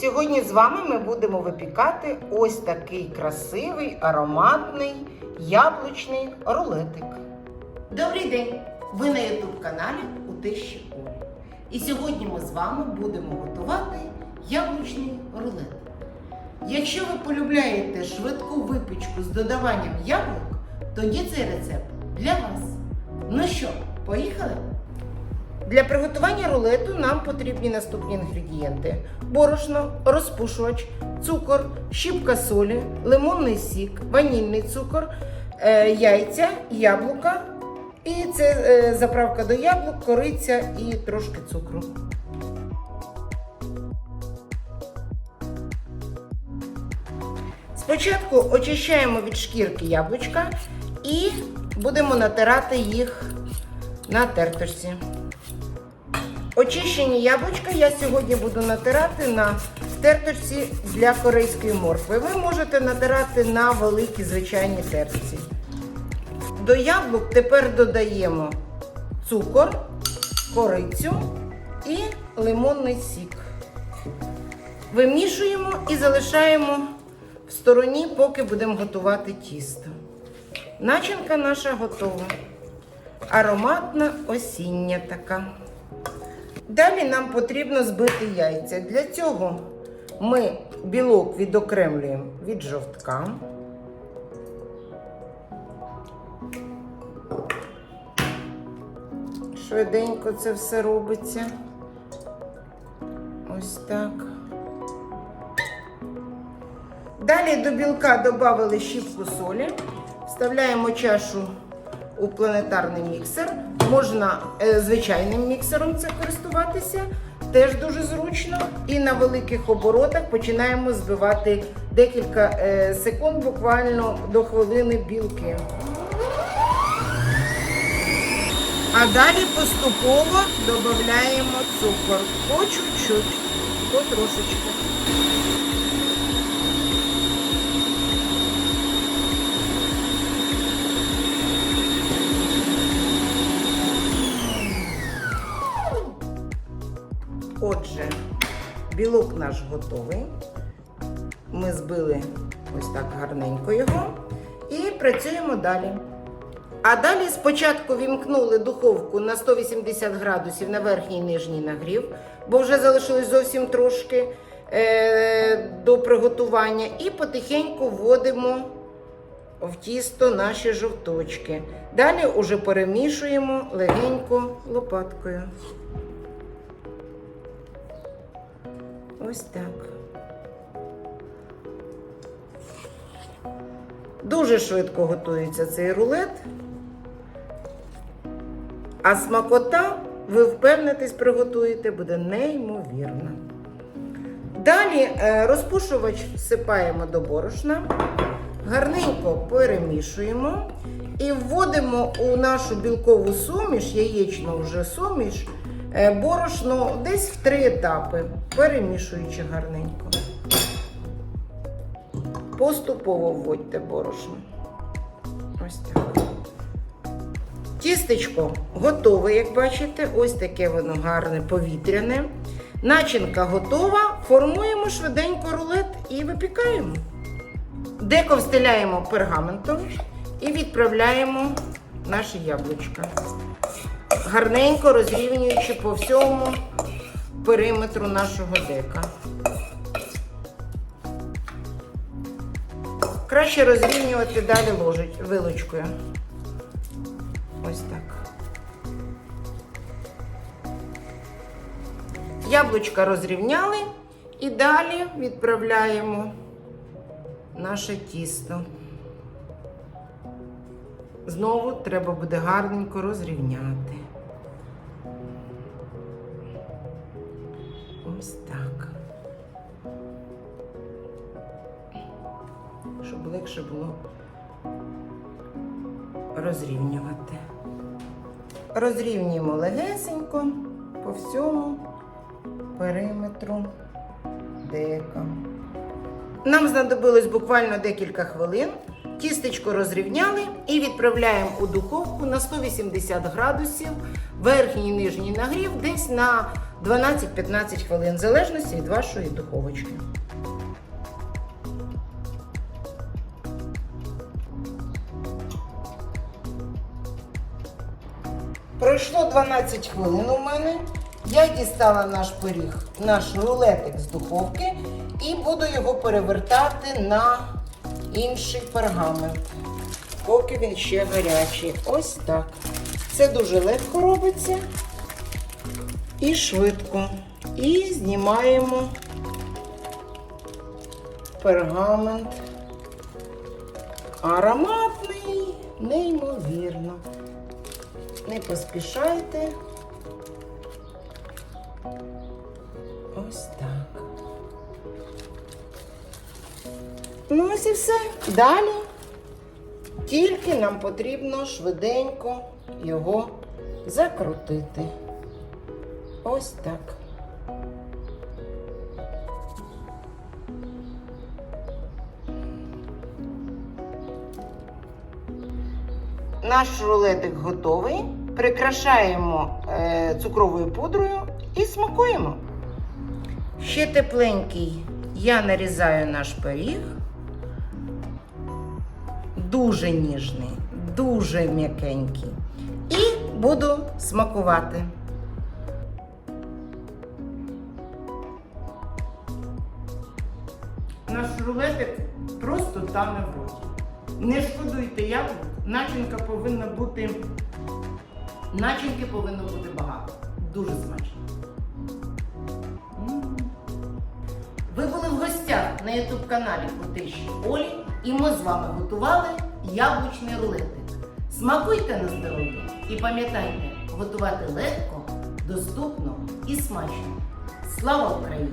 Сьогодні з вами ми будемо випікати ось такий красивий, ароматний яблучний рулетик. Добрий день! Ви на youtube каналі у Тещі Олі. І сьогодні ми з вами будемо готувати яблучний рулет. Якщо ви полюбляєте швидку випічку з додаванням яблук, тоді цей рецепт для вас. Ну що, поїхали? Для приготування рулету нам потрібні наступні інгредієнти: борошно, розпушувач, цукор, щіпка солі, лимонний сік, ванільний цукор, е, яйця, яблука. І це е, заправка до яблук, кориця і трошки цукру. Спочатку очищаємо від шкірки яблучка і будемо натирати їх на терточці. Очищені яблучка я сьогодні буду натирати на терточці для корейської моркви. Ви можете натирати на великій звичайній терці. До яблук тепер додаємо цукор, корицю і лимонний сік. Вимішуємо і залишаємо в стороні, поки будемо готувати тісто. Начинка наша готова. Ароматна осіння така. Далі нам потрібно збити яйця. Для цього ми білок відокремлюємо від жовтка. Швиденько це все робиться. Ось так. Далі до білка додали щіпку солі, вставляємо чашу у планетарний міксер. Можна е, звичайним міксером це користуватися, теж дуже зручно. І на великих оборотах починаємо збивати декілька е, секунд, буквально до хвилини білки. А далі поступово додаємо цукор. По чуть-чуть, потрошечку. Отже, білок наш готовий. Ми збили ось так гарненько його і працюємо далі. А далі спочатку вімкнули духовку на 180 градусів на верхній і нижній нагрів, бо вже залишилось зовсім трошки е, до приготування. І потихеньку вводимо в тісто наші жовточки. Далі уже перемішуємо легенько лопаткою. Ось так. Дуже швидко готується цей рулет. А смакота, ви впевнитесь, приготуєте, буде неймовірна. Далі е, розпушувач всипаємо до борошна, гарненько перемішуємо і вводимо у нашу білкову суміш, яєчну вже суміш, борошно десь в три етапи, перемішуючи гарненько. Поступово вводьте борошно. Ось так. Тістечко готове, як бачите, ось таке воно гарне, повітряне. Начинка готова. Формуємо швиденько рулет і випікаємо. Деко встиляємо пергаментом і відправляємо наші яблучка. Гарненько розрівнюючи по всьому периметру нашого дека. Краще розрівнювати далі ложить вилочкою. Ось так. Яблучка розрівняли і далі відправляємо наше тісто. Знову треба буде гарненько розрівняти. Ось так. Щоб легше було розрівнювати. Розрівнюємо легесенько по всьому периметру дека. Нам знадобилось буквально декілька хвилин. Тістечко розрівняли і відправляємо у духовку на 180 градусів, верхній і нижній нагрів, десь на 12-15 хвилин, в залежності від вашої духовочки. Пройшло 12 хвилин у мене. Я дістала наш пиріг, наш рулетик з духовки і буду його перевертати на інший пергамент, поки він ще гарячий. Ось так. Це дуже легко робиться і швидко. І знімаємо пергамент. Ароматний, неймовірно. Не поспішайте. Ну ось і все. Далі. Тільки нам потрібно швиденько його закрутити. Ось так. Наш рулетик готовий. Прикрашаємо е, цукровою пудрою і смакуємо. Ще тепленький я нарізаю наш пиріг. Дуже ніжний, дуже м'якенький. І буду смакувати. Наш рулетик просто тане в роті. Не шкодуйте яблук, начинка повинна бути. Начинки повинно бути багато. Дуже смачно. Ви були в гостях на YouTube каналі Потищі Олі, і ми з вами готували яблучний рулетик. Смакуйте на здоров'я і пам'ятайте, готувати легко, доступно і смачно. Слава Україні!